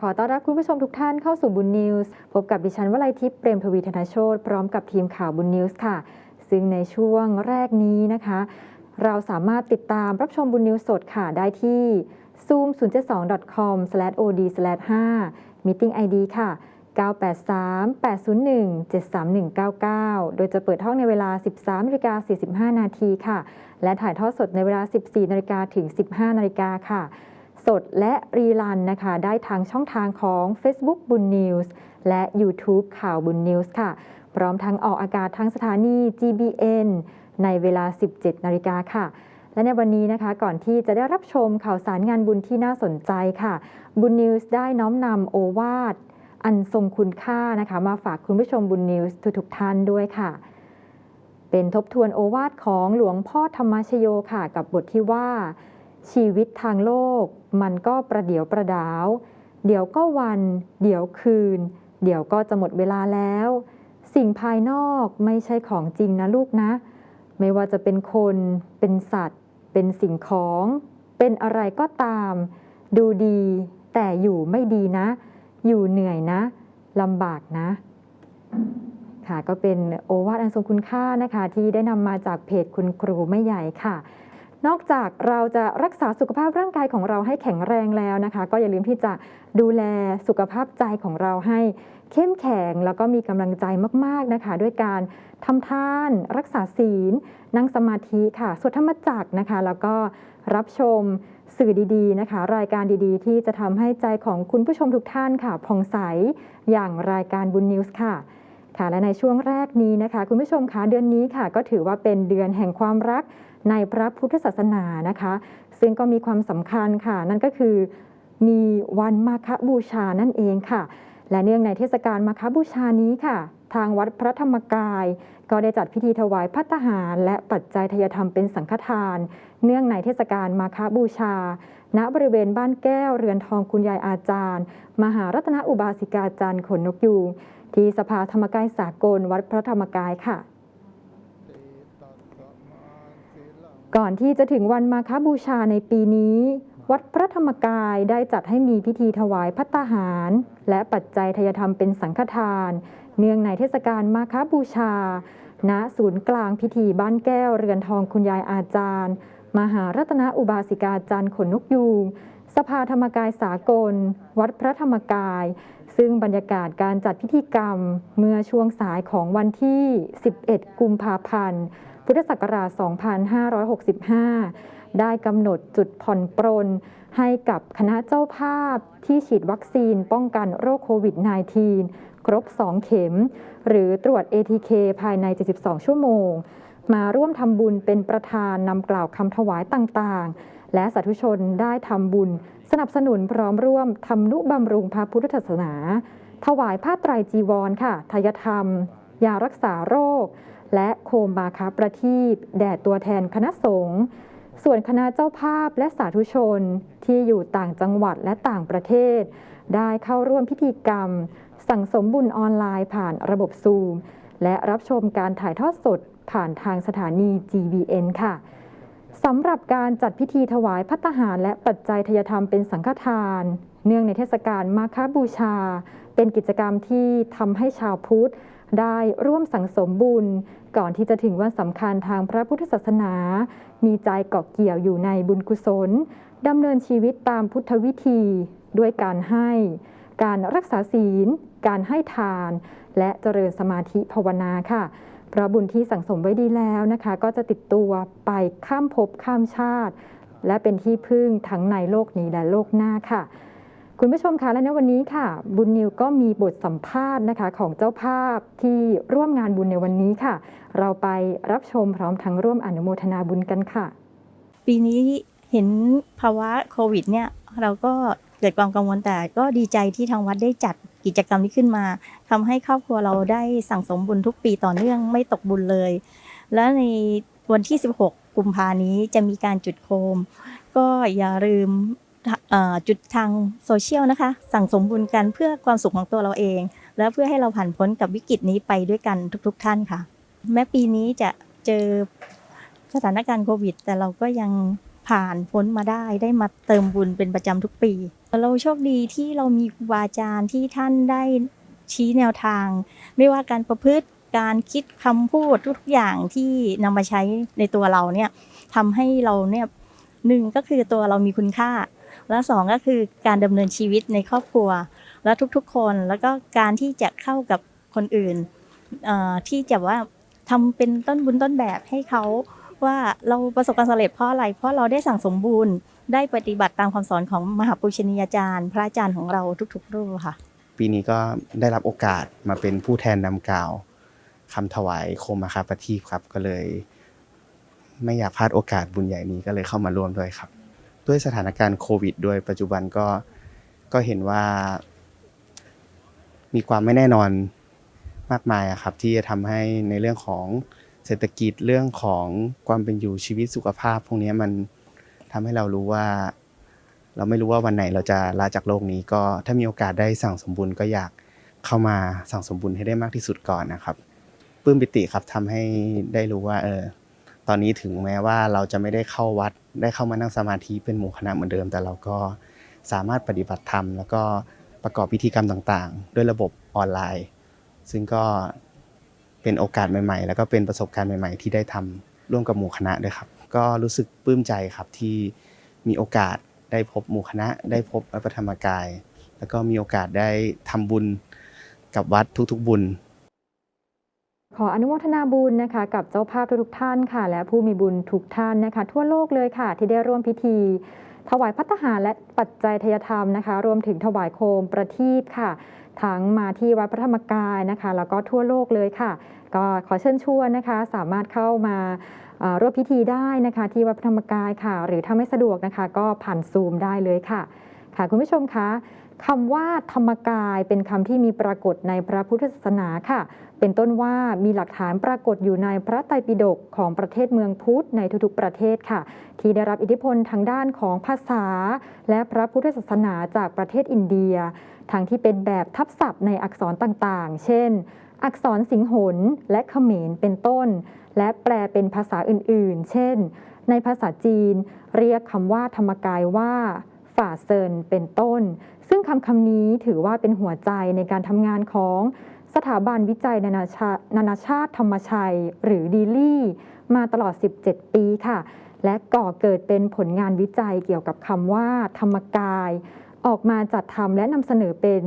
ขอต้อนรับคุณผู้ชมทุกท่านเข้าสู่บุญนิวส์พบกับดิฉันวลัยทิพย์เปรมทวีธนาโชตพร้อมกับทีมข่าวบุญนิวส์ค่ะ ซึ่งในช่วงแรกนี้นะคะ เราสามารถติดตามรับชมบุญนิวส์สดค่ะ ได้ที่ zoom 0 7 2 com od 5 meeting id ค่ะ 983 801 73199 โดยจะเปิดห้องในเวลา 13นาฬิกา45 นาทีค่ะ และถ่ายทอดสดในเวลา 14นาฬิกาถึง 15นาฬิกาค่ะ สดและรีลันนะคะ ได้ทางช่องทางของ Facebook บุญนิวส์และ YouTube ข่าวบุญนิวส์ค่ะ พร้อมทั้งออกอากาศทางสถานี GBN ในเวลา 17 นาฬิกาค่ะ และในวันนี้นะคะก่อนที่จะได้รับชมข่าวสารงานบุญที่น่าสนใจค่ะ บุญนิวส์ได้น้อมนำโอวาทอันทรงคุณค่านะคะ มาฝากคุณผู้ชมบุญนิวส์ทุกๆท่านด้วยค่ะ เป็นทบทวนโอวาทของหลวงพ่อธรรมชโยค่ะ กับบทที่ว่า ชีวิตทางโลก มันก็ประเดี๋ยวประดาว เดี๋ยวก็วัน เดี๋ยวคืน เดี๋ยวก็จะหมดเวลาแล้ว สิ่งภายนอกไม่ใช่ของจริงนะลูกนะ ไม่ว่าจะเป็นคน เป็นสัตว์ เป็นสิ่งของ เป็นอะไรก็ตาม ดูดี แต่อยู่ไม่ดีนะ อยู่เหนื่อยนะลำบากนะค่ะก็เป็นโอวาทอันทรงคุณค่านะคะ ที่ได้นำมาจากเพจคุณครูไม่ใหญ่ค่ะ นอกจากเราจะรักษาสุขภาพร่างกายของเราให้แข็งแรงแล้วนะคะ ก็อย่าลืมที่จะดูแลสุขภาพใจของเราให้เข้มแข็งแล้วก็มีกำลังใจมากๆนะคะ ด้วยการทำทาน รักษาศีล นั่งสมาธิค่ะสวดธรรมจักรนะคะ แล้วก็รับชมสื่อดีๆนะคะ รายการดีๆ ที่จะทำให้ใจของคุณผู้ชมทุกท่านค่ะผ่องใสอย่างรายการบุญนิวส์ค่ะค่ะและในช่วงแรกนี้นะคะ คุณผู้ชมคะเดือนนี้ค่ะ ก็ถือว่าเป็นเดือนแห่งความรัก ในพระพุทธศาสนานะคะ ซึ่งก็มีความสำคัญค่ะ นั่นก็คือ มีวันมาฆบูชานั่นเองค่ะ และเนื่องในเทศกาลมาฆบูชานี้ค่ะ ทางวัดพระธรรมกาย ก็ได้จัดพิธีถวายพัตตาหาร และปัจจัยทายธรรมเป็นสังฆทาน เนื่องในเทศกาลมาฆบูชา ณบริเวณบ้านแก้วเรือนทองคุณยายอาจารย์ มหารัตนอุบาสิกาจารย์ขนนกยูงที่สภาธรรมกายสากลวัดพระธรรมกายค่ะ ก่อนที่จะถึงวันมาฆบูชาในปีนี้ วัดพระธรรมกายได้จัดให้มีพิธีถวายพัตตาหาร และปัจจัยทายธรรมเป็นสังฆทาน เนื่องในเทศกาลมาฆบูชา ณศูนย์กลางพิธีบ้านแก้วเรือนทองคุณยายอาจารย์ มหารัตนอุบาสิกาจารย์ขนนกยูงสภาธรรมกายสากล วัดพระธรรมกาย ซึ่งบรรยากาศการจัดพิธีกรรมเมื่อช่วงสายของวันที่ 11 กุมภาพันธ์ พุทธศักราช 2565 ได้กำหนดจุดผ่อนปรนให้กับคณะเจ้าภาพที่ฉีดวัคซีนป้องกันโรคโควิด -19 ครบ 2 เข็ม หรือตรวจ ATK ภายใน 72 ชั่วโมง มาร่วมทำบุญเป็นประธานนำกล่าวคำถวายต่างๆ และสาธุชนได้ทำบุญ สนับสนุนพร้อมร่วมทำนุบำรุงพระพุทธศาสนา ถวายผ้าไตรจีวรค่ะทายธรรม ยารักษาโรค และโคมบาคาประทีปแด่ตัวแทนคณะสงฆ์ส่วนคณะเจ้าภาพและสาธุชนที่อยู่ต่างจังหวัดและต่างประเทศ ได้เข้าร่วมพิธีกรรม สั่งสมบุญออนไลน์ผ่านระบบซูม และรับชมการถ่ายทอดสดผ่านทางสถานี GBN ค่ะสำหรับการจัดพิธีถวายพัตตาหารและปัจจัยทายธรรมเป็นสังฆทาน เนื่องในเทศกาลมาฆบูชา เป็นกิจกรรมที่ทำให้ชาวพุทธ ได้ร่วมสังสมบุญ ก่อนที่จะถึงวันสำคัญทางพระพุทธศาสนา มีใจเกาะเกี่ยวอยู่ในบุญกุศลดำเนินชีวิตตามพุทธวิธี ด้วยการให้ การรักษาศีล การให้ทาน และเจริญสมาธิภาวนาค่ะเพราะบุญที่สั่งสมไว้ดีแล้วนะคะ ก็จะติดตัวไปข้ามภพข้ามชาติ และเป็นที่พึ่งทั้งในโลกนี้และโลกหน้าค่ะ คุณผู้ชมคะและในวันนี้ค่ะ บุญนิวก็มีบทสัมภาษณ์นะคะ ของเจ้าภาพที่ร่วมงานบุญในวันนี้ค่ะ เราไปรับชมพร้อมทั้งร่วมอนุโมทนาบุญกันค่ะ ปีนี้เห็นภาวะโควิดเนี่ยเราก็เกิดความกังวลแต่ก็ดีใจที่ทางวัดได้จัดกิจกรรมนี้ขึ้นมาทำให้ครอบครัวเราได้สั่งสมบุญทุกปีต่อเนื่องไม่ตกบุญเลย และในวันที่ 16 กุมภานี้จะมีการจุดโคม ก็อย่าลืม จุดทางโซเชียลนะคะ สั่งสมบุญกันเพื่อความสุขของตัวเราเอง และเพื่อให้เราผ่านพ้นกับวิกฤตนี้ไปด้วยกันทุกๆท่านค่ะ แม้ปีนี้จะเจอสถานการณ์โควิด แต่เราก็ยังผ่านพ้นมาได้ได้มาเติมบุญเป็นประจำทุกปี เราโชคดีที่เรามีครูบาอาจารย์ที่ท่านได้ชี้แนวทาง ไม่ว่าการประพฤติการคิดคำพูดทุกๆอย่างที่นำมาใช้ในตัวเราเนี่ยทำให้เราเนี่ยหนึ่งก็คือตัวเรามีคุณค่า และสองก็คือการดำเนินชีวิตในครอบครัว และทุกๆ คนแล้วก็การที่จะเข้ากับคนอื่นที่จะว่าทำเป็นต้นบุญต้นแบบให้เขาว่าเราประสบความสำเร็จเพราะอะไร เพราะเราได้สั่งสมบูรณ์ได้ปฏิบัติตามคำสอนของมหาปุชนียาจารย์ พระอาจารย์ของเราทุกๆรูปค่ะ ปีนี้ก็ได้รับโอกาสมาเป็นผู้แทนนำกล่าวคำถวายโคมาคาปทีปครับก็เลย ไม่อยากพลาดโอกาสบุญใหญ่นี้ก็เลยเข้ามาร่วมด้วยครับ ด้วยสถานการณ์โควิด ด้วยปัจจุบันก็ก็เห็นว่า มีความไม่แน่นอนมากมายครับ ที่จะทำให้ในเรื่องของเศรษฐกิจเรื่องของความเป็นอยู่ชีวิตสุขภาพ พวกนี้มันทำให้เรารู้ว่า เราไม่รู้ว่าวันไหนเราจะลาจากโลกนี้ก็ถ้ามีโอกาสได้สั่งสมบุญก็อยากเข้ามาสั่งสมบุญให้ได้มากที่สุดก่อนนะครับปลื้มปิติครับทำให้ได้รู้ว่าเออตอนนี้ถึงแม้ว่าเราจะไม่ได้เข้าวัด ได้เข้ามานั่งสมาธิเป็นหมู่คณะเหมือนเดิม แต่เราก็สามารถปฏิบัติธรรม แล้วก็ประกอบพิธีกรรมต่างๆ ด้วยระบบออนไลน์ ซึ่งก็เป็นโอกาสใหม่ๆ แล้วก็เป็นประสบการณ์ใหม่ ๆ ที่ได้ทำร่วมกับหมู่คณะด้วยครับ ก็รู้สึกปลื้มใจครับที่มีโอกาสได้พบหมู่คณะ ได้พบวัดพระธรรมกาย แล้วก็มีโอกาสได้ทำบุญกับวัดทุกๆบุญ ขออนุโมทนาบุญนะคะ กับเจ้าภาพทุกท่านค่ะ และผู้มีบุญทุกท่านนะคะ ทั่วโลกเลยค่ะ ที่ได้ร่วมพิธี ถวายพัตตาหารและปัจจัยทยธรรมนะคะ รวมถึงถวายโคมประทีปค่ะ ทั้งมาที่วัดพระธรรมกายนะคะ แล้วก็ทั่วโลกเลยค่ะ ก็ขอเชิญชวนนะคะ สามารถเข้ามาร่วมพิธีได้นะคะ ที่วัดพระธรรมกายค่ะ หรือถ้าไม่สะดวกนะคะ ก็ผ่านซูมได้เลยค่ะ ค่ะคุณผู้ชมคะ คำว่าธรรมกายเป็นคำที่มีปรากฏในพระพุทธศาสนาค่ะ เป็นต้นว่ามีหลักฐานปรากฏอยู่ในพระไตรปิฎกของประเทศเมืองพุทธในทุกๆประเทศค่ะ ที่ได้รับอิทธิพลทางด้านของภาษา และพระพุทธศาสนาจากประเทศอินเดีย ทั้งที่เป็นแบบทับศัพท์ในอักษรต่างๆ เช่น อักษรสิงหนและเขมรเป็นต้น และแปลเป็นภาษาอื่นๆ เช่น ในภาษาจีน เรียกคำว่าธรรมกายว่าฝ่าเซินเป็นต้น ซึ่งคำคำนี้ถือว่าเป็นหัวใจในการทำงานของสถาบันวิจัยนานาชานานาชาติธรรมชัย หรือดีลี่ มาตลอด 17 ปีค่ะ และก่อเกิดเป็นผลงานวิจัยเกี่ยวกับคำว่า ธรรมกาย ออกมาจัดทำและนำเสนอเป็น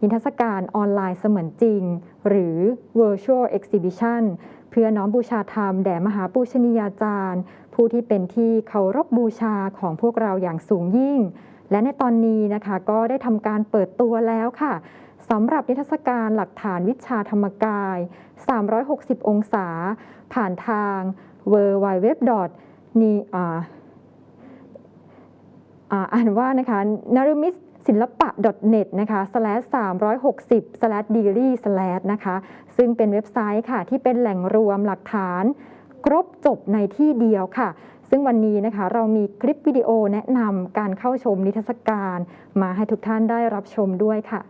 นิทรรศการออนไลน์เสมือนจริง หรือ virtual exhibition เพื่อน้อมบูชาธรรม แด่มหาปูชนียาจารย์ ผู้ที่เป็นที่เคารพบูชาของพวกเราอย่างสูงยิ่ง และในตอนนี้นะคะก็ได้ทำการเปิดตัวแล้วค่ะสำหรับนิทรรศการหลักฐานวิชาธรรมกาย 360 องศา ผ่านทาง w w w นีอ่าอ่าอ่านว่านะคะนารมิตศิลปะ .net นะคะ slash 360 slash daily slash นะคะ ซึ่งเป็นเว็บไซต์ค่ะ ที่เป็นแหล่งรวมหลักฐาน ครบจบในที่เดียวค่ะ ซึ่งวันนี้นะคะเรามีคลิปวิดีโอแนะนำการเข้าชมนิทรรศการ มาให้ทุกท่านได้รับชมด้วยค่ะ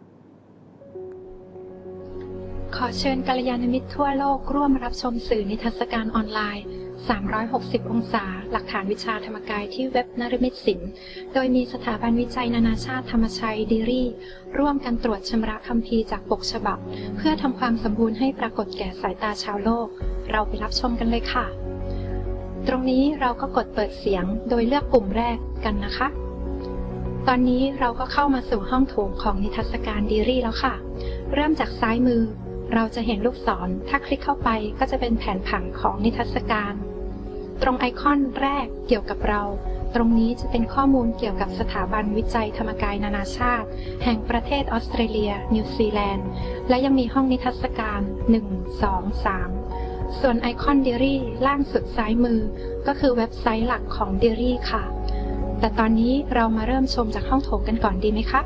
ขอเชิญกัลยาณมิตรทั่วโลกร่วมรับชมสื่อนิทรรศการออนไลน์ 360 องศา หลักฐานวิชาธรรมกายที่เว็บนรมิตศิลป์โดยมีสถาบันวิจัยนานาชาติธรรมชัยดีรี ร่วมกันตรวจชำระคัมภีร์จากปกฉบับ เพื่อทำความสมบูรณ์ให้ปรากฏแก่สายตาชาวโลก เราไปรับชมกันเลยค่ะ ตรงนี้เราก็กดเปิดเสียงโดยเลือกปุ่มแรกกันนะคะ ตอนนี้เราก็เข้ามาสู่ห้องโถงของนิทรรศการดีรี่แล้วค่ะ เริ่มจากซ้ายมือ เราจะเห็นลูกศร ถ้าคลิกเข้าไปก็จะเป็นแผนผังของนิทรรศการ ตรงไอคอนแรกเกี่ยวกับเราตรงนี้จะเป็นข้อมูลเกี่ยวกับสถาบันวิจัยธรรมกายนานาชาติ แห่งประเทศออสเตรเลีย นิวซีแลนด์ และยังมีห้องนิทรรศการ 1 2 3 ส่วนไอคอนเดรี่ล่างสุดซ้ายมือ ก็คือเว็บไซต์หลักของเดรี่ค่ะ แต่ตอนนี้เรามาเริ่มชมจากห้องโถงกันก่อนดีไหมคะ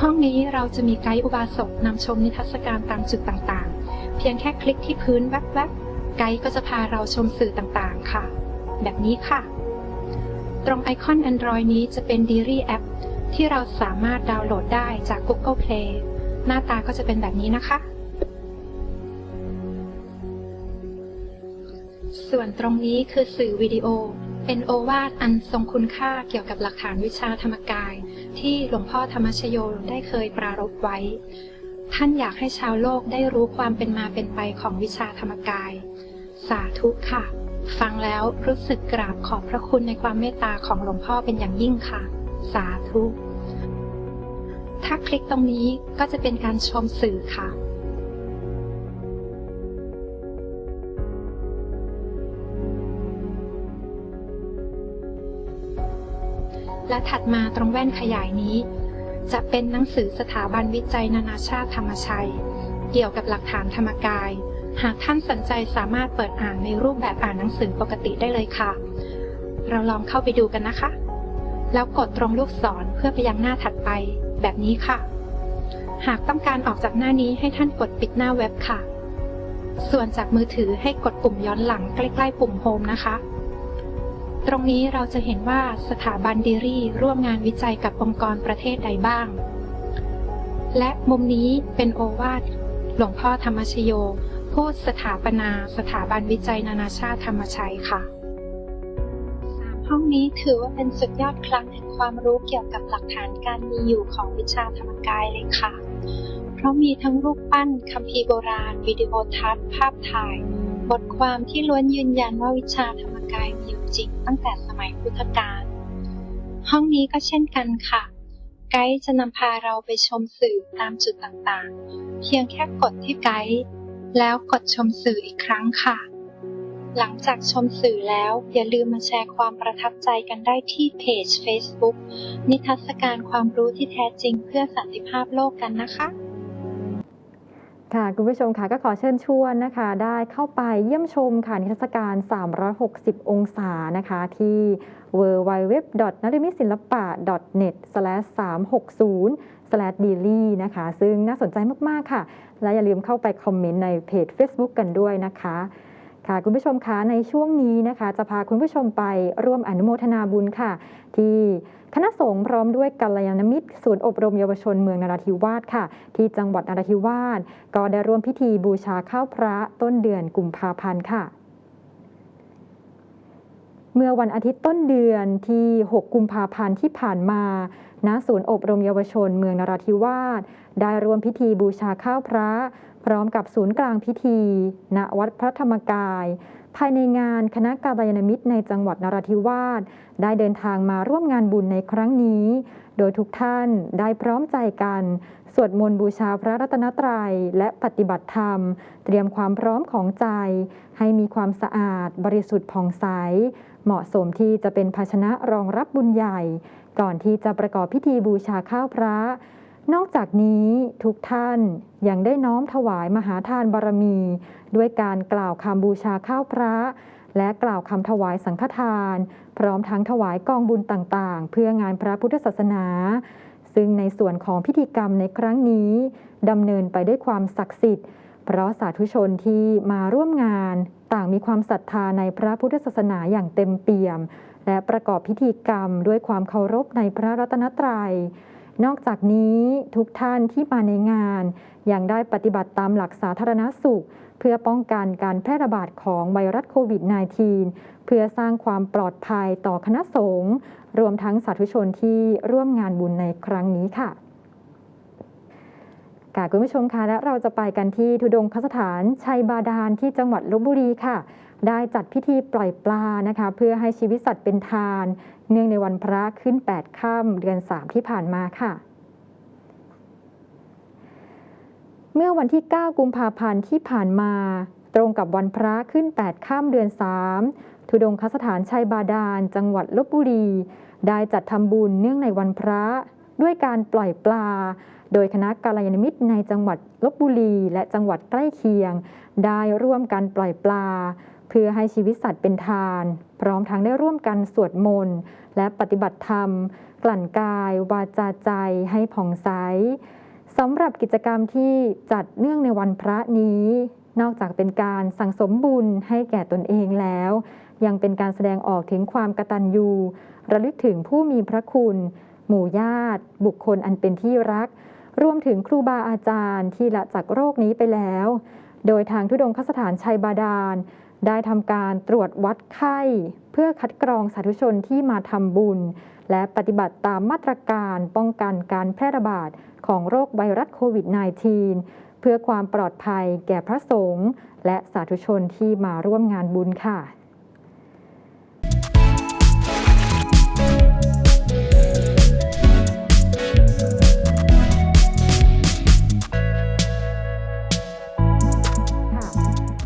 ห้องนี้เราจะมีไกด์อุบาสกนำชมนิทรรศการตามจุดต่างๆ เพียงแค่คลิกที่พื้นแวบๆ ไกด์ก็จะพาเราชมสื่อต่างๆ ค่ะ แบบนี้ค่ะ ตรงไอคอน Android นี้จะเป็น d ี r y App ที่เราสามารถดาวน์โหลดได้จาก Google Play หน้าตาก็จะเป็นแบบนี้นะคะ ส่วนตรงนี้คือสื่อวิดีโอ เป็นโอวาทอันทรงคุณค่าเกี่ยวกับหลักฐานวิชาธรรมกาย ที่หลวงพ่อธรรมชโยได้เคยปรารภไว้ ท่านอยากให้ชาวโลกได้รู้ความเป็นมาเป็นไปของวิชาธรรมกาย สาธุค่ะ ฟังแล้วรู้สึกกราบขอบพระคุณในความเมตตาของหลวงพ่อเป็นอย่างยิ่งค่ะ สาธุ ถ้าคลิกตรงนี้ก็จะเป็นการชมสื่อค่ะ และถัดมาตรงแว่นขยายนี้ จะเป็นหนังสือสถาบันวิจัยนานาชาติธรรมชัย เกี่ยวกับหลักฐานธรรมกาย หากท่านสนใจสามารถเปิดอ่านในรูปแบบอ่านหนังสือปกติได้เลยค่ะ เราลองเข้าไปดูกันนะคะ แล้วกดตรงลูกศรเพื่อไปยังหน้าถัดไป แบบนี้ค่ะ หากต้องการออกจากหน้านี้ให้ท่านกดปิดหน้าเว็บค่ะ ส่วนจากมือถือให้กดปุ่มย้อนหลังใกล้ ๆ ปุ่มโฮมนะคะ ตรงนี้เราจะเห็นว่าสถาบันดีรี่ร่วมงานวิจัยกับองค์กรประเทศใดบ้าง และมุมนี้เป็นโอวาทหลวงพ่อธรรมชโย ผู้สถาปนาสถาบันวิจัยนานาชาติธรรมชัยค่ะ ห้องนี้ถือว่าเป็นสุดยอดครั้งแห่งความรู้เกี่ยวกับหลักฐานการมีอยู่ของวิชาธรรมกายเลยค่ะ เพราะมีทั้งรูปปั้นคัมภีร์โบราณ วิดีโอทัศน์ภาพถ่าย บทความที่ล้วนยืนยันว่าวิชาธรรม กายมีอยู่จริงตั้งแต่สมัยพุทธกาล ห้องนี้ก็เช่นกันค่ะ ไกด์จะนำพาเราไปชมสื่อตามจุดต่างๆ เพียงแค่กดที่ไกด์แล้วกดชมสื่ออีกครั้งค่ะ หลังจากชมสื่อแล้วอย่าลืมมาแชร์ความประทับใจกันได้ที่เพจ Facebook นิทรรศการความรู้ที่แท้จริงเพื่อสันติภาพโลกกันนะคะ ค่ะ คุณผู้ชมค่ะก็ขอเชิญชวนนะคะ ได้เข้าไปเยี่ยมชมค่ะนิทรรศการ 360 องศานะคะ ที่ w w w n a r i m i s i l a p a n e t 360 d a i l y นะคะ ซึ่งน่าสนใจมาก ๆ ค่ะ และอย่าลืมเข้าไปคอมเมนต์ในเพจ Facebook กันด้วยนะคะ ค่ะคุณผู้ชมคะในช่วงนี้นะคะ จะพาคุณผู้ชมไปร่วมอนุโมทนาบุญค่ะ ที่คณะสงฆ์พร้อมด้วยกัลยาณมิตร ศูนย์อบรมเยาวชนเมืองนราธิวาสค่ะ ที่จังหวัดนราธิวาสก็ได้ร่วมพิธีบูชาข้าวพระต้นเดือนกุมภาพันธ์ค่ะเมื่อวันอาทิตย์ต้นเดือนที่ 6 กุมภาพันธ์ที่ผ่านมา ณ ศูนย์อบรมเยาวชนเมืองนราธิวาส ได้ร่วมพิธีบูชาข้าวพระ พร้อมกับศูนย์กลางพิธี ณ วัดพระธรรมกาย ภายในงานคณะกาลยานมิตรในจังหวัดนราธิวาส ได้เดินทางมาร่วมงานบุญในครั้งนี้ โดยทุกท่านได้พร้อมใจกัน สวดมนต์บูชาพระรัตนตรัย และปฏิบัติธรรม เตรียมความพร้อมของใจ ให้มีความสะอาด บริสุทธิ์ผ่องใส เหมาะสมที่จะเป็นภาชนะรองรับบุญใหญ่ ก่อนที่จะประกอบพิธีบูชาข้าวพระ นอกจากนี้ทุกท่านยังได้น้อมถวายมหาทานบารมี ด้วยการกล่าวคำบูชาข้าวพระ และกล่าวคำถวายสังฆทาน พร้อมทั้งถวายกองบุญต่างๆ เพื่องานพระพุทธศาสนา ซึ่งในส่วนของพิธีกรรมในครั้งนี้ดำเนินไปด้วยความศักดิ์สิทธิ์ เพราะสาธุชนที่มาร่วมงานต่างมีความศรัทธาในพระพุทธศาสนาอย่างเต็มเปี่ยม และประกอบพิธีกรรมด้วยความเคารพในพระรัตนตรัย นอกจากนี้ทุกท่านที่มาในงานยังได้ปฏิบัติตามหลักสาธารณสุข เพื่อป้องกันการแพร่ระบาดของไวรัสโควิด -19 เพื่อสร้างความปลอดภัยต่อคณะสงฆ์รวมทั้งสาธุชนที่ร่วมงานบุญในครั้งนี้ค่ะค่ะคุณผู้ชมคะและเราจะไปกันที่ทุดงคสถานชัยบาดาลที่จังหวัดลบบุรีค่ะ ได้จัดพิธีปล่อยปลานะคะ เพื่อให้ชีวิตสัตว์เป็นทาน เนื่องในวันพระขึ้น 8 ค่ำเดือน 3 ที่ผ่านมาค่ะ เมื่อวันที่ 9 กุมภาพันธ์ที่ผ่านมา ตรงกับวันพระขึ้น 8 ค่ำเดือน 3 ทุดงคสถานชัยบาดาล จังหวัดลบบุรี ได้จัดทำบุญเนื่องในวันพระด้วยการปล่อยปลา โดยคณะกาลยานมิตรในจังหวัดลบบุรี และจังหวัดใกล้เคียง ได้ร่วมกันปล่อยปลา เพื่อให้ชีวิตสัตว์เป็นทาน พร้อมทั้งได้ร่วมกันสวดมนต์และปฏิบัติธรรม กลั่นกาย วาจาใจให้ผ่องใสสำหรับกิจกรรมที่จัดเนื่องในวันพระนี้ นอกจากเป็นการสั่งสมบุญให้แก่ตนเองแล้ว ยังเป็นการแสดงออกถึงความกตัญญูระลึกถึงผู้มีพระคุณ หมู่ญาติ บุคคลอันเป็นที่รัก รวมถึงครูบาอาจารย์ที่ละจากโรคนี้ไปแล้ว โดยทางทุดงคสถานชัยบาดาล ได้ทำการตรวจวัดไข้ เพื่อคัดกรองสาธุชนที่มาทำบุญ และปฏิบัติตามมาตรการป้องกันการแพร่ระบาดของโรคไวรัสโควิด -19 เพื่อความปลอดภัยแก่พระสงฆ์และสาธุชนที่มาร่วมงานบุญค่ะ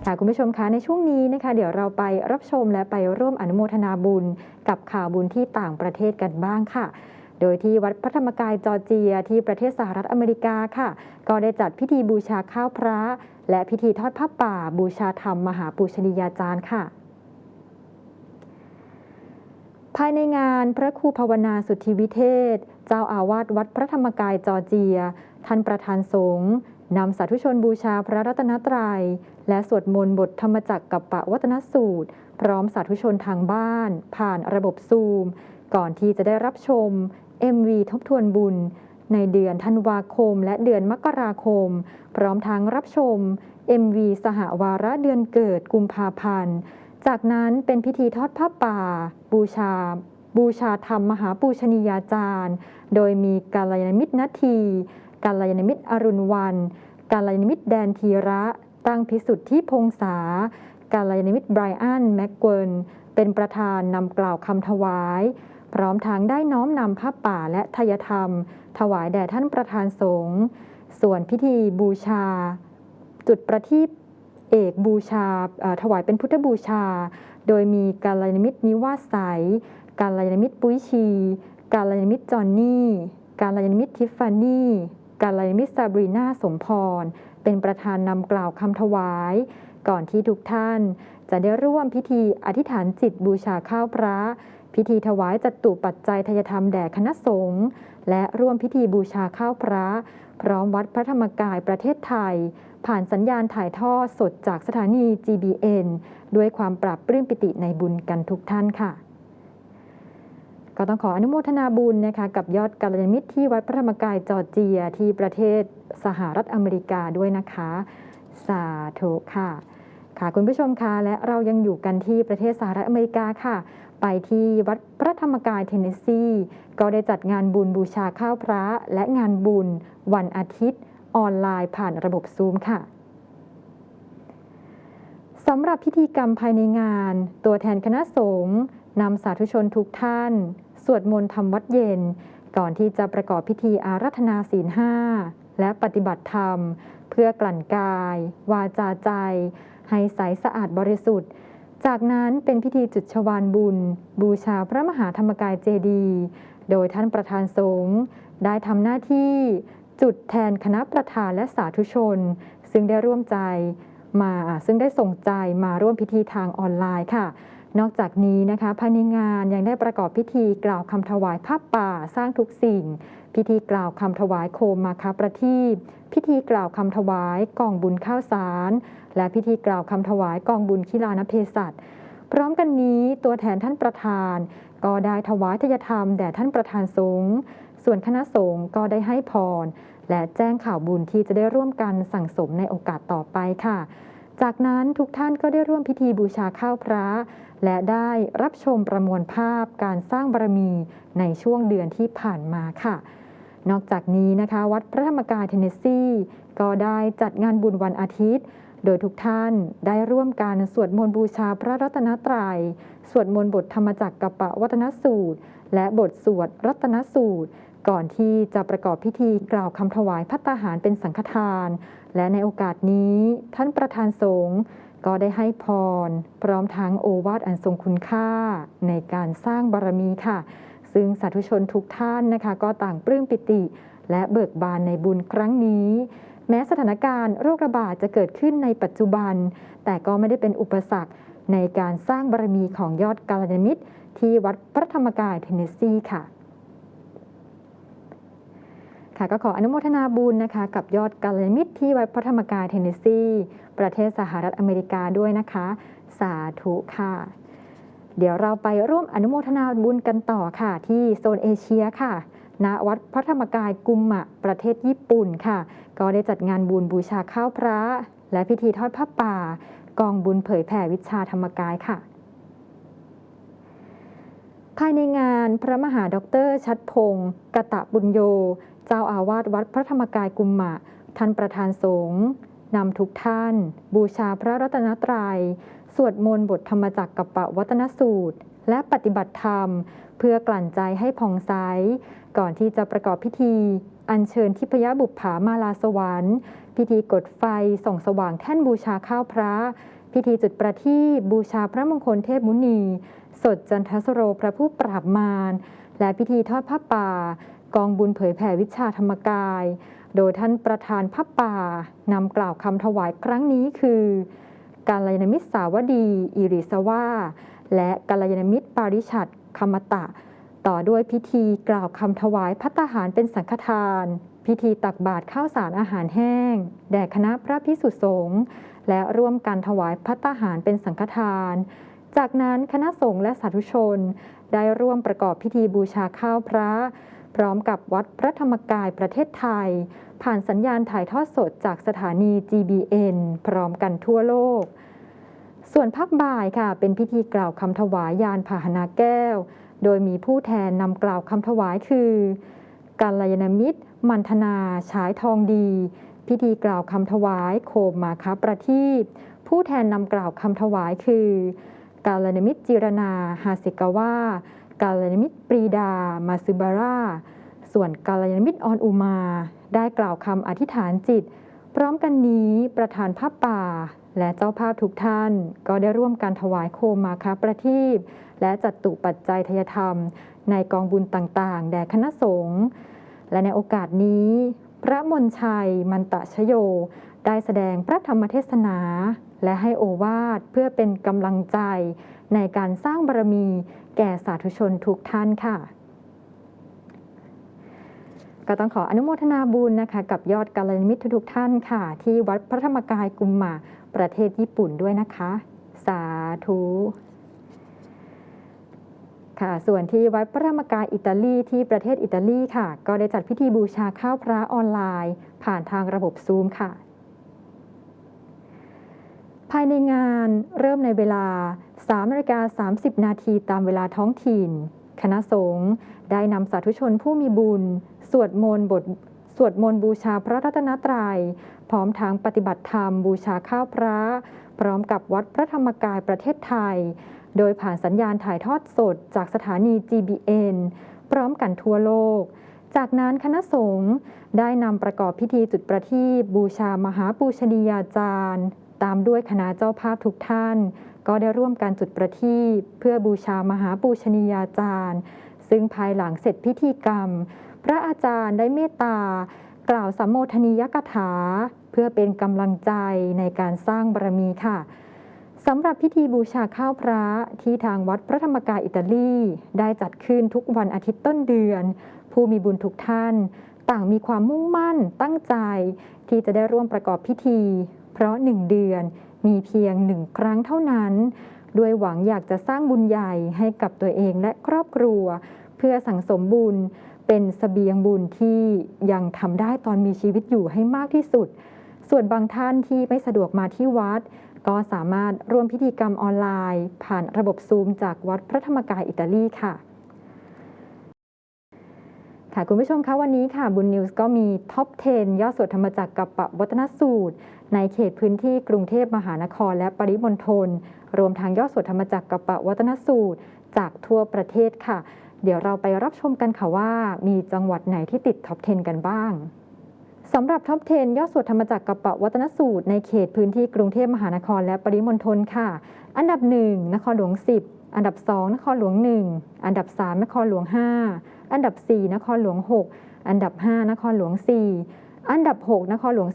ค่ะคุณผู้ชมคะในช่วงนี้นะคะ เดี๋ยวเราไปรับชมและไปร่วมอนุโมทนาบุญ กับข่าวบุญที่ต่างประเทศกันบ้างค่ะ โดยที่วัดพระธรรมกายจอร์เจียที่ประเทศสหรัฐอเมริกาค่ะ ก็ได้จัดพิธีบูชาข้าวพระ และพิธีทอดผ้าป่า บูชาธรรมมหาปูชนียาจารย์ค่ะภายในงานพระครูภาวนาสุทธิวิเทศ เจ้าอาวาสวัดพระธรรมกายจอร์เจีย ท่านประธานสงฆ์ นำสาธุชนบูชาพระรัตนตรัย และสวดมนต์บทธรรมจักรกับปะวัตนสูตร พร้อมสาธุชนทางบ้าน ผ่านระบบซูม ก่อนที่จะได้รับชม MV ทบทวนบุญ ในเดือนธันวาคมและเดือนมกราคม พร้อมทั้งรับชม MV สหวาระเดือนเกิดกุมภาพันธ์ จากนั้นเป็นพิธีทอดผ้าป่า บูชา บูชาธรรมมหาปูชนียาจารย์ โดยมีกาลยานมิตรนาที กาลยานมิตรอรุณวันกาลยานมิตรแดนทีระ ตั้งพิสุทธิพงษากาลยานมิตรไบรอันแม็กเวิร์นเป็นประธานนำกล่าวคำถวาย พร้อมทางได้น้อมนำผ้าป่าและทายธรรม ถวายแด่ท่านประธานสงฆ์ส่วนพิธีบูชา จุดประทีปเอกบูชาถวายเป็นพุทธบูชา โดยมีกาลยานมิตรนิวาสใสยกาลยานมิตรปุ้ยชี กาลยานมิตรจอนนี่ กาลยานมิตรทิฟฟานี่ กาลยมิตรซาบรีนาสมพร เป็นประธานนำกล่าวคำถวาย ก่อนที่ทุกท่านจะได้ร่วมพิธีอธิษฐานจิตบูชาข้าวพระ พิธีถวายจัตุปัจจัยทยธรรมแด่คณะสงฆ์และร่วมพิธีบูชาข้าวพระ พร้อมวัดพระธรรมกายประเทศไทย ผ่านสัญญาณถ่ายทอดสดจากสถานี GBN ด้วยความปรับปลื้มปิติในบุญกันทุกท่านค่ะ ก็ต้องขออนุโมทนาบุญนะคะกับยอดกัลยาณมิตรที่วัดพระธรรมกายจอร์เจียที่ประเทศสหรัฐอเมริกาด้วยนะคะ สาธุค่ะ ค่ะคุณผู้ชมคะและเรายังอยู่กันที่ประเทศสหรัฐอเมริกาค่ะ ไปที่วัดพระธรรมกายเทนเนสซีก็ได้จัดงานบุญบูชาข้าวพระ และงานบุญ วันอาทิตย์ ออนไลน์ผ่านระบบซูมค่ะสำหรับพิธีกรรมภายในงาน ตัวแทนคณะสงฆ์นำสาธุชนทุกท่าน สวดมนต์ทำวัดเย็น ก่อนที่จะประกอบพิธีอารัธนาศีลห้าและปฏิบัติธรรม เพื่อกลั่นกาย วาจาใจ ให้ใสสะอาดบริสุทธิ์ จากนั้นเป็นพิธีจุดชวานบุญ บูชาพระมหาธรรมกายเจดียโดยท่านประธานสงฆ์ได้ทำหน้าที่จุดแทนคณะประธานและสาธุชน ซึ่งได้ร่วมใจมาอ่าซึ่งได้ส่งใจมาร่วมพิธีทางออนไลน์ค่ะ นอกจากนี้นะคะภายในงานยังได้ประกอบพิธีกล่าวคำถวายผ้าป่าสร้างทุกสิ่ง พิธีกล่าวคำถวายโคมมาคาประทีปพิธีกล่าวคำถวายกองบุญข้าวสาร และพิธีกล่าวคำถวายกองบุญคิลานเพศัตพร้อมกันนี้ตัวแทนท่านประธาน ก็ได้ถวายทยธรรมแด่ท่านประธานสงฆ์ส่วนคณะสงฆ์ก็ได้ให้พร และแจ้งข่าวบุญที่จะได้ร่วมกันสั่งสมในโอกาสต่อไปค่ะ จากนั้นทุกท่านก็ได้ร่วมพิธีบูชาข้าวพระ และได้รับชมประมวลภาพการสร้างบารมีในช่วงเดือนที่ผ่านมาค่ะ นอกจากนี้นะคะ วัดพระธรรมกายเทนเนสซีก็ได้จัดงานบุญวันอาทิตย์ โดยทุกท่านได้ร่วมกันสวดมนต์บูชาพระรัตนตรยัย สวดมนต์บทธรรมจักรกับปะวัตนสูตร และบทสวดรัตนสูตร ก่อนที่จะประกอบพิธีกล่าวคำถวายพัตตาหารเป็นสังฆทาน และในโอกาสนี้ท่านประธานสงฆ์ก็ได้ให้พร พร้อมทั้งโอวาทอันทรงคุณค่าในการสร้างบารมีค่ะ ซึ่งสาธุชนทุกท่านนะคะ ก็ต่างปลื้มปิติ และเบิกบานในบุญครั้งนี้ แม้สถานการณ์โรคระบาดจะเกิดขึ้นในปัจจุบัน แต่ก็ไม่ได้เป็นอุปสรรคในการสร้างบารมีของยอดกาลยานมิตรที่วัดพระธรรมกายเทนเนสซีค่ะ ค่ะก็ขออนุโมทนาบุญนะคะ กับยอดกัลยาณมิตรที่วัดพระธรรมกายเทนเนสซี ประเทศสหรัฐอเมริกาด้วยนะคะ สาธุค่ะ เดี๋ยวเราไปร่วมอนุโมทนาบุญกันต่อค่ะ ที่โซนเอเชียค่ะณวัดพระธรรมกายกุมมะ ประเทศญี่ปุ่นค่ะ ก็ได้จัดงานบุญบูชาข้าวพระ และพิธีทอดผ้าป่า กองบุญเผยแผ่วิชาธรรมกายค่ะ ภายในงานพระมหาดอกเตอรชัดพงศ์กะตะบุญโย เจ้าอาวาสวัดพระธรรมกายกุมมะ ท่านประธานสงฆ์นำทุกท่าน บูชาพระรัตนตรยัย สวดมนต์บทธรรมจักรกับปะวัตนสูตร และปฏิบัติธรรม เพื่อกลั่นใจให้ผ่องใส ก่อนที่จะประกอบพิธี อัญเชิญทิพยบุปผามาลาสวรรค์ พิธีกดไฟส่องสว่างแท่นบูชาข้าวพระ พิธีจุดประทีปบูชาพระมงคลเทพมุนี สดจันทสโรพระผู้ปราบมาร และพิธีทอดผ้าป่า กองบุญเผยแผ่วิชาธรรมกาย โดยท่านประธานผ้าป่านำกล่าวคำถวายครั้งนี้คือ การลยนมิตรสาวดี อิริสวาและกัลยาณมิตรปาริชัดคมตะ ต่อด้วยพิธีกล่าวคำถวายพัตตาหารเป็นสังฆทาน พิธีตักบาตรข้าวสารอาหารแห้ง แด่คณะพระพิสุสงฆ์และร่วมกันถวายพัตตาหารเป็นสังฆทาน จากนั้นคณะสงฆ์และสาธุชน ได้ร่วมประกอบพิธีบูชาข้าวพระ พร้อมกับวัดพระธรรมกายประเทศไทย ผ่านสัญญาณถ่ายทอดสดจากสถานี GBN พร้อมกันทั่วโลก ส่วนภาคบ่ายค่ะ เป็นพิธีกล่าวคำถวายยานพาหนะแก้ว โดยมีผู้แทนนำกล่าวคำถวายคือกัลยาณมิตร มันธนาฉายทองดี พิธีกล่าวคำถวายโคมมาคาประทีปผู้แทนนำกล่าวคำถวายคือ กาลยาณมิตรจิรนาฮาสิกาวา กาลยาณมิตรปรีดา มาซึบาร่า ส่วนกาลยาณมิตรออนอุมา ได้กล่าวคำอธิษฐานจิต พร้อมกันนี้ประธานผ้าป่า และเจ้าภาพทุกท่าน ก็ได้ร่วมกันถวายโคมมาคาประทีปและจัดตุปัจจัยทยธรรม ในกองบุญต่างๆ แด่คณะสงฆ์และในโอกาสนี้ พระมนชัย มันตะชโย ได้แสดงพระธรรมเทศนา และให้โอวาทเพื่อเป็นกำลังใจในการสร้างบารมีแก่สาธุชนทุกท่านค่ะ ก็ต้องขออนุโมทนาบุญนะคะกับยอดกัลยาณมิตรทุกท่านค่ะ ที่วัดพระธรรมกายกุมมาประเทศญี่ปุ่นด้วยนะคะ สาธุค่ะ ส่วนที่วัดพระธรรมกายอิตาลีที่ประเทศอิตาลีค่ะ ก็ได้จัดพิธีบูชาข้าวพระออนไลน์ ผ่านทางระบบซูมค่ะ ภายในงานเริ่มในเวลา3นาฬิกา30 นาทีตามเวลาท้องถิ่น คณะสงฆ์ได้นำสาธุชนผู้มีบุญ สวดมนต์บทสวดมนต์บูชาพระรัตนตรยัย พร้อมทั้งปฏิบัติธรรมบูชาข้าวพระ พร้อมกับวัดพระธรรมกายประเทศไทย โดยผ่านสัญญาณถ่ายทอดสดจากสถานี GBN พร้อมกันทั่วโลก จากนั้นคณะสงฆ์ได้นำประกอบพิธีจุดประทีปบูชามหาปูชนียาจารย์ ตามด้วยคณะเจ้าภาพทุกท่าน ก็ได้ร่วมกันจุดประทีปเพื่อบูชามหาปูชนียาจารย์ ซึ่งภายหลังเสร็จพิธีกรรม พระอาจารย์ได้เมตตากล่าวสัมโมทนียกถา เพื่อเป็นกำลังใจในการสร้างบารมีค่ะสำหรับพิธีบูชาข้าวพระที่ทางวัดพระธรรมกายอิตาลี ได้จัดขึ้นทุกวันอาทิตย์ต้นเดือน ผู้มีบุญทุกท่าน ต่างมีความมุ่งมั่นตั้งใจ ที่จะได้ร่วมประกอบพิธี เพราะหนึ่งเดือนมีเพียงหนึ่งครั้งเท่านั้น ด้วยหวังอยากจะสร้างบุญใหญ่ให้กับตัวเองและครอบครัว เพื่อสั่งสมบุญเป็นสเสบียงบุญที่ยังทำได้ตอนมีชีวิตอยู่ให้มากที่สุด ส่วนบางท่านที่ไม่สะดวกมาที่วัด ก็สามารถร่วมพิธีกรรมออนไลน์ ผ่านระบบซูมจากวัดพระธรรมกายอิตาลีค่ะ ค่ะคุณผู้ชมคะวันนี้ค่ะบุญนิวส์ก็มีท็อป 10 ยอดสวดธรรมจักรกับปวัตนสูตร ในเขตพื้นที่กรุงเทพมหานคร และปริมณฑลรวมทางยอดสวดธรรมจักรกับปวัตนสูตร จากทั่วประเทศค่ะ เดี๋ยวเราไปรับชมกันค่ะว่า มีจังหวัดไหนที่ติดท็อป 10 กันบ้างสำหรับท็อป 10 ยอดสวดธรรมจักรกับปวัตนสูตร ในเขตพื้นที่กรุงเทพมหานคร และปริมณฑลค่ะ อันดับ 1 นครหลวง 10 อันดับ 2 นครหลวง 1 อันดับ 3 นครหลวง 5 อันดับ 4 นครหลวง 6 อันดับ 5 นครหลวง 4 อันดับ 6 นครหลวง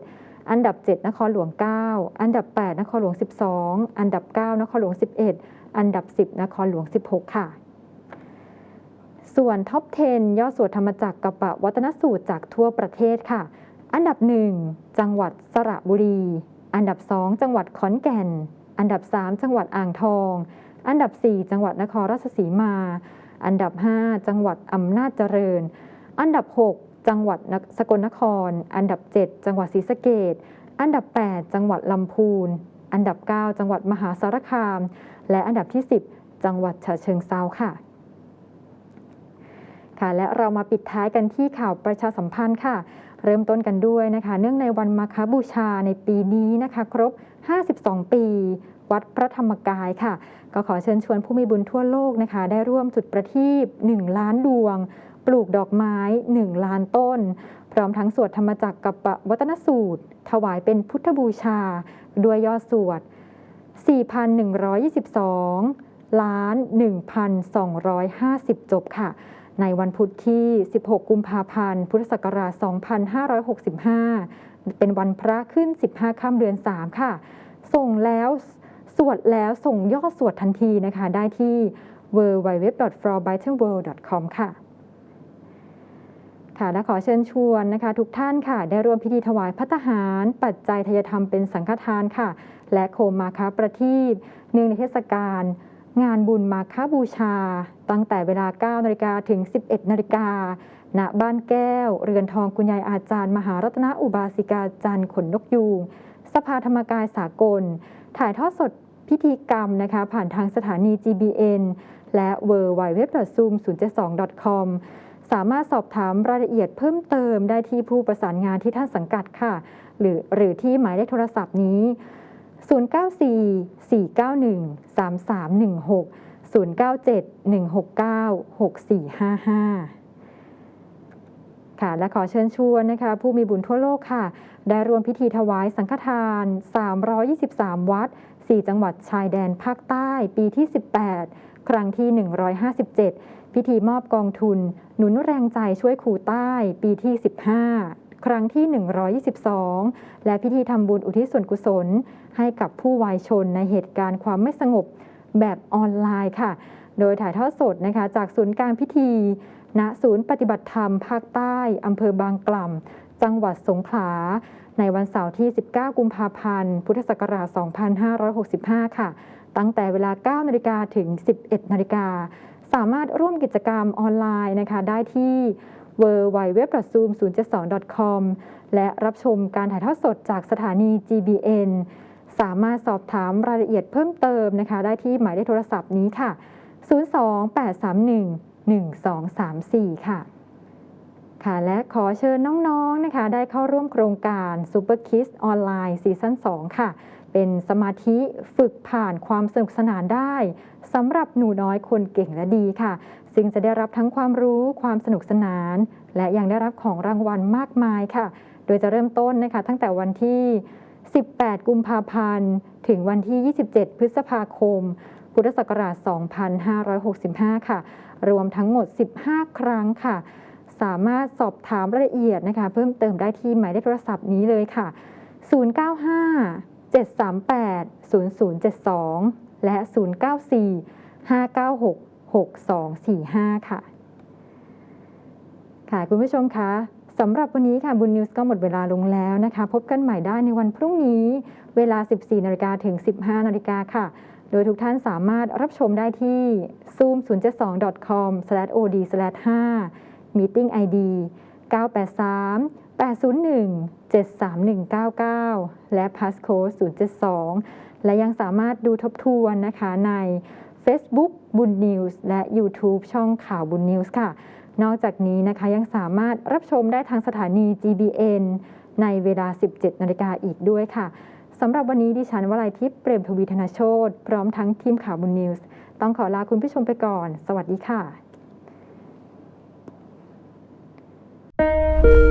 17 อันดับ 7 นครหลวง 9 อันดับ 8 นครหลวง 12 อันดับ 9 นครหลวง 11 อันดับ 10 นครหลวง 16 ค่ะ ส่วนท็อป 10 ยอดสวดธรรมจักรกับปะวัตนสูตรจากทั่วประเทศค่ะ อันดับ 1 จังหวัดสระบุรี อันดับ 2 จังหวัดขอนแก่น อันดับ 3 จังหวัดอ่างทอง อันดับ 4 จังหวัดนครราชสีมา อันดับ 5 จังหวัดอำนาจเจริญ อันดับ 6 จังหวัดสกลนคร อันดับ 7 จังหวัดศรีสะเกดอันดับ 8 จังหวัดลำพูน อันดับ 9 จังหวัดมหาสารคาม และอันดับที่ 10 จังหวัดฉะเชิงเซาค่ะค่ะและเรามาปิดท้ายกันที่ข่าวประชาสัมพันธ์ค่ะ เริ่มต้นกันด้วยนะคะ เนื่องในวันมาคบูชาในปีนี้นะคะ ครบ 52 ปี วัดพระธรรมกายค่ะ ก็ขอเชิญชวนผู้มีบุญทั่วโลกนะคะ ได้ร่วมจุดประทีป1ล้านดวง ปลูกดอกไม้ 1 ล้านต้น พร้อมทั้งสวดธรรมจักรกับปวัตนสูตร ถวายเป็นพุทธบูชา ด้วยยอดสวด 4,122 ล้าน 1,250 จบค่ะในวันพุธที่ 16 กุมภาพันธ์ พุทธศักราช 2565 เป็นวันพระขึ้น 15 ค่ำเดือน 3 ค่ะ ส่งแล้ว สวดแล้วส่งยอดสวดทันทีนะคะ ได้ที่ www.flowbyteworld.com ค่ะค่ะและขอเชิญชวนนะคะ ทุกท่านค่ะ ได้ร่วมพิธีถวายพัตตาหาร ปัจจัยทายธรรมเป็นสังฆทานค่ะ และโคมมาคาประทีปเนื่องในเทศกาลงานบุญมาคาบูชา ตั้งแต่เวลา 9 นาฬิกาถึง 11 นาฬิกาณบ้านแก้ว เรือนทองคุณยายอาจารย์ มหารัตนอุบาสิกาจันทร์ขนนกยูงสภาธรรมกายสากล ถ่ายทอดสด พิธีกรรมนะคะผ่านทางสถานี GBN และ w w w z o o m 0 7 2 com สามารถสอบถามรายละเอียดเพิ่มเติมได้ที่ผู้ประสานงานที่ท่านสังกัดค่ะ หรือหรือที่หมายเลขโทรศัพท์นี้ 094-491-3316 097-169-6455 ค่ะ และขอเชิญชวนนะคะ ผู้มีบุญทั่วโลกค่ะ ได้รวมพิธีถวายสังฆทาน 323 วัด 4 จังหวัดชายแดนภาคใต้ปีที่ 18 ครั้งที่ 157 พิธีมอบกองทุน หนุนแรงใจช่วยครูใต้ปีที่ 15 ครั้งที่ 122 และพิธีทำบุญอุทิศส่วนกุศล ให้กับผู้วายชนในเหตุการณ์ความไม่สงบแบบออนไลน์ค่ะ โดยถ่ายทอดสดนะคะจากศูนย์กลางพิธีณศูนย์ปฏิบัติธรรมภาคใต้อำเภอบางกล่ำ จังหวัดสงขลา ในวันเสาร์ที่ 19 กุมภาพันธ์ พุทธศักราช 2565 ค่ะ ตั้งแต่เวลา 9 นาฬิกาถึง 11 นาฬิกา สามารถร่วมกิจกรรมออนไลน์นะคะได้ที่ www.zoom072.com และรับชมการถ่ายทอดสดจากสถานี GBN สามารถสอบถามรายละเอียดเพิ่มเติมนะคะ ได้ที่หมายเลขโทรศัพท์นี้ค่ะ 028311234 ค่ะ ค่ะและขอเชิญน้องๆนะคะ ได้เข้าร่วมโครงการ Super Kids ออนไลน์ซีซั่น2 ค่ะ เป็นสมาธิฝึกผ่านความสนุกสนานได้สำหรับหนูน้อยคนเก่งและดีค่ะ ซึ่งจะได้รับทั้งความรู้ความสนุกสนาน และยังได้รับของรางวัลมากมายค่ะ โดยจะเริ่มต้นนะคะ ตั้งแต่วันที่ 18 กุมภาพันธ์ ถึงวันที่ 27 พฤษภาคม พุทธศักราช 2565 ค่ะ รวมทั้งหมด 15 ครั้งค่ะ สามารถสอบถามรายละเอียดนะคะ เพิ่มเติมได้ที่หมายเลขโทรศัพท์นี้เลยค่ะ 095 738 0072 และ 094 596 6245 ค่ะ ค่ะ คุณผู้ชมคะสำหรับวันนี้ค่ะบุญนิวส์ก็หมดเวลาลงแล้วนะคะ พบกันใหม่ได้ในวันพรุ่งนี้ เวลา 14นาฬิกาถึง 15นาฬิกาค่ะ โดยทุกท่านสามารถรับชมได้ที่ zoom072.com/od/5 meeting id 983 801 73199 และ passcode 072 และยังสามารถดูทบทวนนะคะใน Facebook บุญนิวส์และ YouTube ช่องข่าวบุญนิวส์ค่ะ นอกจากนี้นะคะยังสามารถรับชมได้ทางสถานี GBN ในเวลา 17 นาฬิกาอีกด้วยค่ะสำหรับวันนี้ดิฉันวลัยทิพย์เปรมทวีธนาโชตพร้อมทั้งทีมข่าวบุญนิวส์ต้องขอลาคุณผู้ชมไปก่อน สวัสดีค่ะ Música